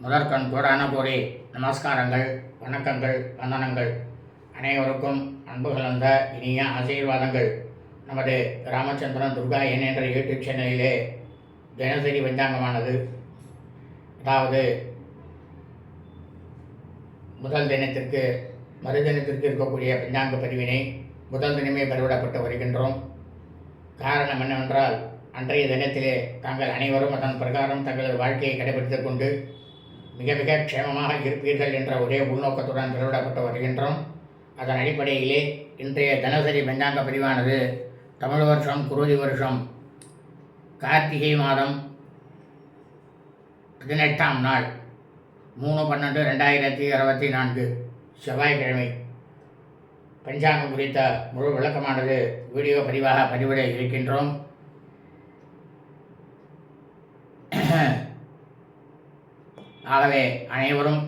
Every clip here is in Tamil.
முதற்கண் கோடான கோடி நமஸ்காரங்கள் வணக்கங்கள் வந்தனங்கள். அனைவருக்கும் அன்பு கலந்த இனிய ஆசீர்வாதங்கள். நமது ராமச்சந்திரன் துர்கா என் என்ற யூடியூப் சேனலிலே தினசரி பஞ்சாங்கமானது அதாவது முதல் தினத்திற்கு மறுதினத்திற்கு இருக்கக்கூடிய பஞ்சாங்க பதிவினை முதல் தினமே பதிவிடப்பட்டு வருகின்றோம். காரணம் என்னவென்றால் அன்றைய தினத்திலே தாங்கள் அனைவரும் அதன் பிரகாரம் தங்களது வாழ்க்கையை கடைபிடித்துக் கொண்டு மிக மிக க்ஷேமமாக இருப்பீர்கள் என்ற ஒரே உள்நோக்கத்துடன் திருவிடப்பட்டு வருகின்றோம். அதன் அடிப்படையிலே இன்றைய தினசரி பஞ்சாங்க பதிவானது தமிழ் வருஷம் குருதி வருஷம் கார்த்திகை மாதம் பதினெட்டாம் நாள் மூணு பன்னெண்டு ரெண்டாயிரத்தி இருபத்தி நான்கு செவ்வாய்க்கிழமை. பஞ்சாங்கம் குறித்த முழு விளக்கமானது வீடியோ பதிவாக பதிவிட இருக்கின்றோம். ஆகவே அனைவரும்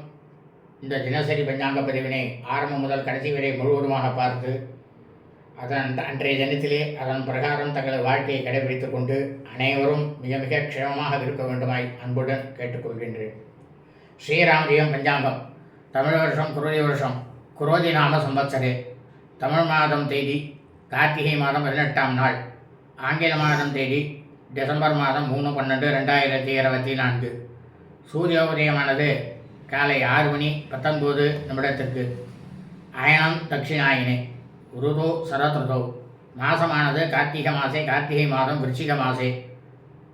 இந்த தினசரி பஞ்சாங்க பதிவினை ஆரம்பம் முதல் கடைசி வரை முழுவதுமாக பார்த்து அதன் அன்றைய தினத்திலே அதன் பிரகாரம் தங்களது வாழ்க்கையை கடைபிடித்துக் கொண்டு அனைவரும் மிக மிக க்ஷேமமாக இருக்க வேண்டுமாய் அன்புடன் கேட்டுக்கொள்கின்றேன். ஸ்ரீராம்ஜியம் பஞ்சாங்கம் தமிழ் வருஷம் குரோதி வருஷம் குரோதி நாம சம்பத்சரே தமிழ் மாதம் தேதி கார்த்திகை மாதம் பதினெட்டாம் நாள் ஆங்கில மாதம் தேதி டிசம்பர் மாதம் மூணு பன்னெண்டு ரெண்டாயிரத்தி இருபத்தி நான்கு. சூரிய உதயமானது காலை ஆறு மணி பத்தொன்பது நிமிடத்திற்கு. அயனம் தட்சிணாயினே ருதோ சரத்ருதோ. மாசமானது கார்த்திகை மாசே கார்த்திகை மாதம் விருச்சிக மாசே.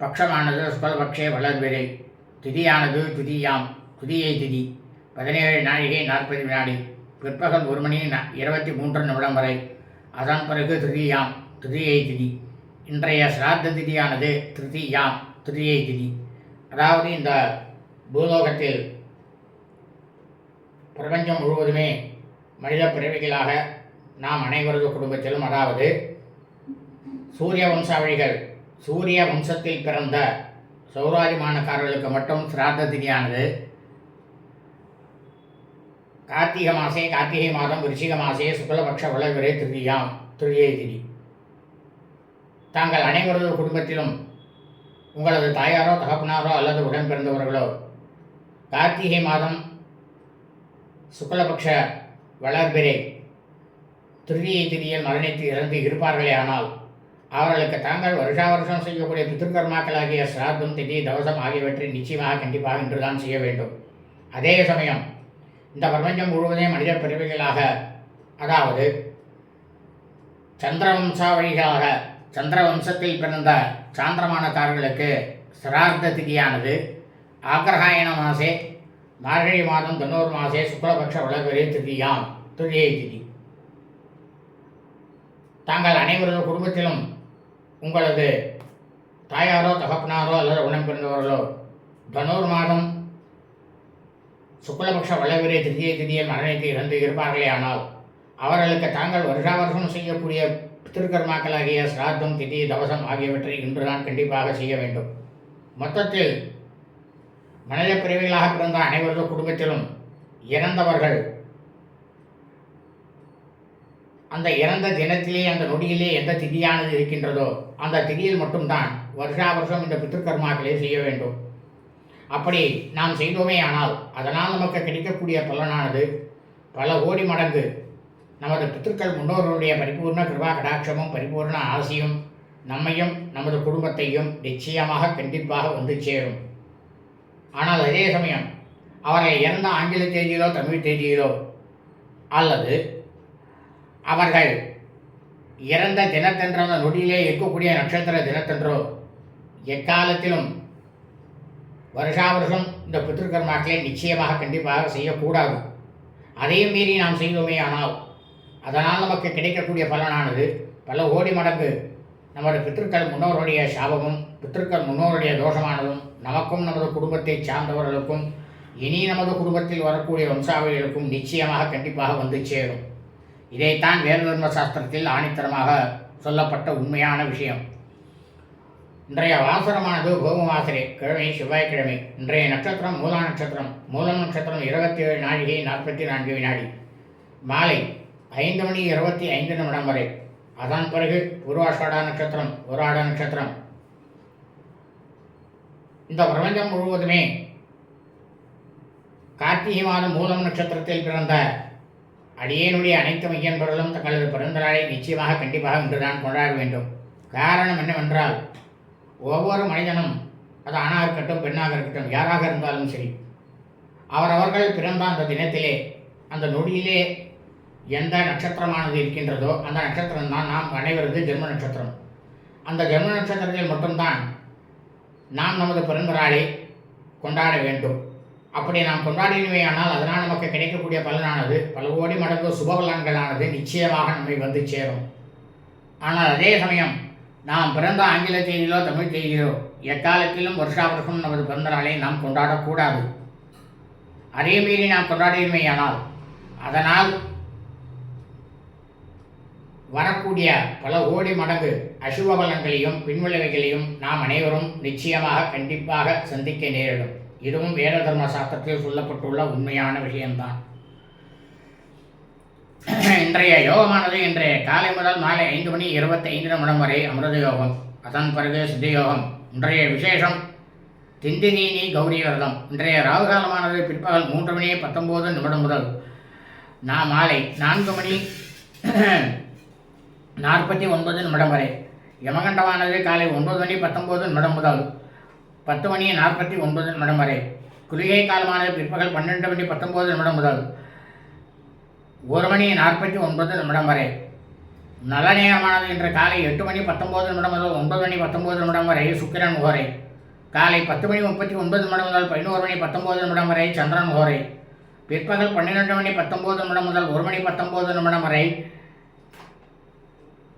பக்ஷமானது சுகல்பக்ஷே வளர்விரை திதியானது துதியாம் துதியை திதி. பதினேழு நாழிகை நாற்பது வினாடி. பிற்பகல் ஒரு மணி ந- இருபத்தி மூன்று நிமிடம் வரை. அதன் பிறகு திருதியாம் திருதியை திதி. இன்றைய சிராத்த திதியானது திருதியாம் திருதியை திதி. அதாவது இந்த பூலோகத்தில் பிரபஞ்சம் முழுவதுமே மனித பிறவிகளாக நாம் அனைவரது குடும்பத்திலும் அதாவது சூரிய வம்சாவழிகள் சூரிய வம்சத்தில் பிறந்த சௌராஜிமானக்காரர்களுக்கு மட்டும் சிராத்த திதியானது. கார்த்திகை மாசே கார்த்திகை மாதம் விருச்சிக மாசே சுக்லபக்ஷ வளர்விரை திருதியாம் திருதியை திதி. தாங்கள் அனைவரது குடும்பத்திலும் உங்களது தாயாரோ தகப்பனாரோ அல்லது உடன் பிறந்தவர்களோ கார்த்திகை மாதம் சுக்லபக்ஷ வளர்பிரே திருதியை திதியில் மரணித்து இறந்து இருப்பார்களே ஆனால் அவர்களுக்கு தாங்கள் வருஷா வருஷம் செய்யக்கூடிய பித்திருக்கர்மாக்களாகிய சிராத்தம் திதி தவசம் ஆகியவற்றை நிச்சயமாக கண்டிப்பாக இன்றுதான் செய்ய வேண்டும். அதே சமயம் இந்த பிரபஞ்சம் முழுவதையும் மனித பிறவிகளாக அதாவது சந்திரவம்சாவழிகளாக சந்திர வம்சத்தில் பிறந்த சாந்திரமானக்காரர்களுக்கு சிரார்த்த திதியானது ஆக்ரஹாயண மாசே மார்கழி மாதம் தொண்ணூறு மாசே சுக்லபக்ஷ வளர்வரே திதியாம் துதியை திதி. தாங்கள் அனைவரது குடும்பத்திலும் உங்களது தாயாரோ தகப்பனாரோ அல்லது உடன் பிறந்தவர்களோ தனூர் மாதம் சுக்லபக்ஷ வளவிரை திதியை திதியில் மரணித்து இறந்து இருப்பார்களே ஆனால் அவர்களுக்கு தாங்கள் வருஷா வருஷம் செய்யக்கூடிய பித்திருக்கர்மாக்களாகிய சிராத்தம் திதி தவசம் ஆகியவற்றை இன்றுதான் கண்டிப்பாக செய்ய வேண்டும். மொத்தத்தில் மனித பிரிவுகளாக பிறந்த அனைவரது குடும்பத்திலும் இறந்தவர்கள். அந்த இறந்த தினத்திலே அந்த நொடியிலே எந்த திதியானது இருக்கின்றதோ அந்த திதியில் மட்டும்தான் வருஷா வருஷம் இந்த பித்திருக்கர்மாக்களை செய்ய வேண்டும். அப்படி நாம் செய்தோமே ஆனால் அதனால் நமக்கு கிடைக்கக்கூடிய பலனானது பல கோடி மடங்கு நமது பித்திருக்கள் முன்னோர்களுடைய பரிபூர்ண கிருபா கடாட்சமும் பரிபூர்ண ஆசியும் நம்மையும் நமது குடும்பத்தையும் நிச்சயமாக கண்டிப்பாக வந்து சேரும். ஆனால் அதே சமயம் அவர்கள் இறந்த ஆங்கில தேதியிலோ தமிழ் தேதியிலோ அல்லது அவர்கள் இறந்த தினத்தன்றோ அந்த நொடியிலே இருக்கக்கூடிய நட்சத்திர தினத்தன்றோ எக்காலத்திலும் வருஷா வருஷம் இந்த பித்திருக்கர்மாக்களை நிச்சயமாக கண்டிப்பாக செய்யக்கூடாது. அதையும் மீறி நாம் செய்தோமே ஆனால் அதனால் நமக்கு கிடைக்கக்கூடிய பலனானது பல கோடி மடங்கு நமது பித்திருக்கள் முன்னோருடைய சாபமும் பித்திருக்கள் முன்னோருடைய தோஷமானதும் நமக்கும் நமது குடும்பத்தை சார்ந்தவர்களுக்கும் இனி நமது குடும்பத்தில் வரக்கூடிய வம்சாவளிகளுக்கும் நிச்சயமாக கண்டிப்பாக வந்து சேரும். இதைத்தான் வேதர்ம சாஸ்திரத்தில் ஆணித்தரமாக சொல்லப்பட்ட உண்மையான விஷயம். இன்றைய வாசரமானது கோமவாசரே கிழமை செவ்வாய்க்கிழமை. இன்றைய நட்சத்திரம் மூலா நட்சத்திரம். மூலம் நட்சத்திரம் இருபத்தி ஏழு நாழிகை நாற்பத்தி நான்கு வினாடி. மாலை ஐந்து மணி இருபத்தி ஐந்து நிமிடம் வரை. அதான் பிறகு உருவாஷாடா நட்சத்திரம் உராட நட்சத்திரம். இந்த பிரபஞ்சம் முழுவதுமே கார்த்திகை மாதம் மூலம் நட்சத்திரத்தில் பிறந்த அடியேனுடைய அனைத்து மையன்பர்களும் தங்களது பிறந்த நாளை நிச்சயமாக கண்டிப்பாக இன்றுதான் கொண்டாட வேண்டும். காரணம் என்னவென்றால் ஒவ்வொரு மனிதனும் அது ஆணாக இருக்கட்டும் பெண்ணாக இருக்கட்டும் யாராக இருந்தாலும் சரி அவரவர்கள் பிறந்த அந்த தினத்திலே அந்த நொடியிலே எந்த நட்சத்திரமானது இருக்கின்றதோ அந்த நட்சத்திரம் தான் நாம் அனைவரது ஜென்ம நட்சத்திரம். அந்த ஜென்ம நட்சத்திரத்தில் மட்டும்தான் நாம் நமது பிறந்த நாளை கொண்டாட வேண்டும். அப்படி நாம் கொண்டாடினவையானால் அதனால் நமக்கு கிடைக்கக்கூடிய பலனானது பல கோடி மடங்கு சுபபலன்களானது நிச்சயமாக நம்மை வந்து சேரும். ஆனால் அதே சமயம் நாம் பிறந்த ஆங்கில தேதியிலோ தமிழ் தேதியிலோ எக்காலத்திலும் வருஷா வருஷம் நமது பிறந்த நாளை நாம் கொண்டாடக்கூடாது. அதே மீறி நாம் கொண்டாடினமையானால் அதனால் வரக்கூடிய பல கோடி மடங்கு அசுப பலன்களையும் பின்விளைவுகளையும் நாம் அனைவரும் நிச்சயமாக கண்டிப்பாக சந்திக்க நேரிடும். இதுவும் வேத தர்ம சாஸ்திரத்தில் சொல்லப்பட்டுள்ள உண்மையான விஷயம்தான். இன்றைய யோகமானது இன்றைய காலை முதல் மாலை ஐந்து மணி இருபத்தி ஐந்து நிமிடம் வரை அமிர்த யோகம். அதன் பிறகு சித்த யோகம். இன்றைய விசேஷம் திந்திதீனி கௌரி விரதம். இன்றைய ராகுகாலமானது பிற்பகல் மூன்று மணி பத்தொம்போது நிமிடம் முதல். நான் மாலை நான்கு மணி நாற்பத்தி ஒன்பது நிமிடம் வரை. யமகண்டமானது காலை ஒன்பது மணி பத்தொம்போது நிமிடம் முதல் பத்து மணி நாற்பத்தி ஒன்பது நிமிடம் வரை. குளிகை காலமானது பிற்பகல் பன்னெண்டு மணி பத்தொம்போது நிமிடம் முதல் ஒரு மணி நாற்பத்தி ஒன்பது நிமிடம் வரை. நல்ல நேரமானது இன்று காலை எட்டு மணி பத்தொம்போது நிமிடம் முதல் ஒன்பது மணி பத்தொம்போது நிமிடம் வரை. சுக்கிரன் ஓரை. காலை பத்து மணி முப்பத்தி ஒன்பது நிமிடம் முதல் பதினோரு மணி பத்தொம்போது நிமிடம் வரை சந்திரன் ஓரை. பிற்பகல் பன்னிரெண்டு மணி பத்தொம்போது நிமிடம் முதல் ஒரு மணி பத்தொம்போது நிமிடம் வரை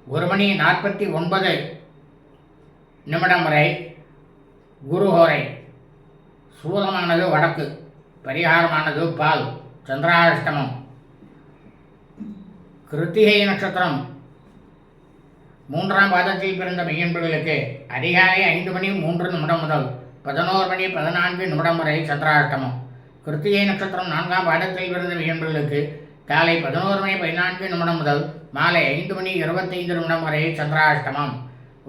ஒரு மணி நாற்பத்தி ஒன்பது நிமிடம் வரை குருஹோரை சூலமானது வடக்கு பரிகாரமானது பால் சந்திராஷ்டமம் கிருத்திகை நட்சத்திரம். மூன்றாம் பாதத்தில் பிறந்த மெய்யன்பர்களுக்கு அதிகாலை ஐந்து மணி மூன்று நிமிடம் முதல் பதினோரு மணி பதினான்கு நிமிடம் வரை சந்திராஷ்டமம். கிருத்திகை நட்சத்திரம் நான்காம் பாதத்தில் பிறந்த மெய்யன்பர்களுக்கு காலை பதினோரு மணி பதினான்கு நிமிடம் முதல் மாலை ஐந்து மணி இருபத்தைந்து நிமிடம் வரை சந்திராஷ்டமம்.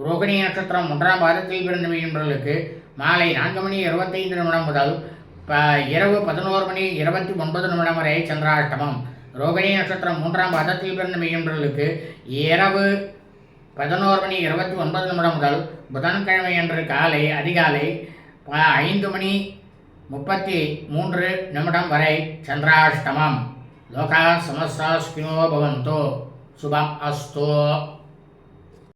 ரோகிணி நட்சத்திரம் ஒன்றாம் பாதத்தில் பிறந்த மீன்பர்களுக்கு மாலை நான்கு மணி இருபத்தைந்து நிமிடம் முதல் ப இரவு பதினோரு மணி இருபத்தி ஒன்பது நிமிடம் வரை சந்திராஷ்டமம். ரோகிணி நட்சத்திரம் மூன்றாம் பாதத்தில் பிறந்த மீன்பர்களுக்கு இரவு பதினோரு மணி இருபத்தி ஒன்பது நிமிடம் முதல் புதன்கிழமை அன்று காலை அதிகாலை ஐந்து மணி முப்பத்தி மூன்று நிமிடம் வரை சந்திராஷ்டமம். லோகா சமஸ்தாஸ்கினோ பவந்தோ. 是吧？阿叔。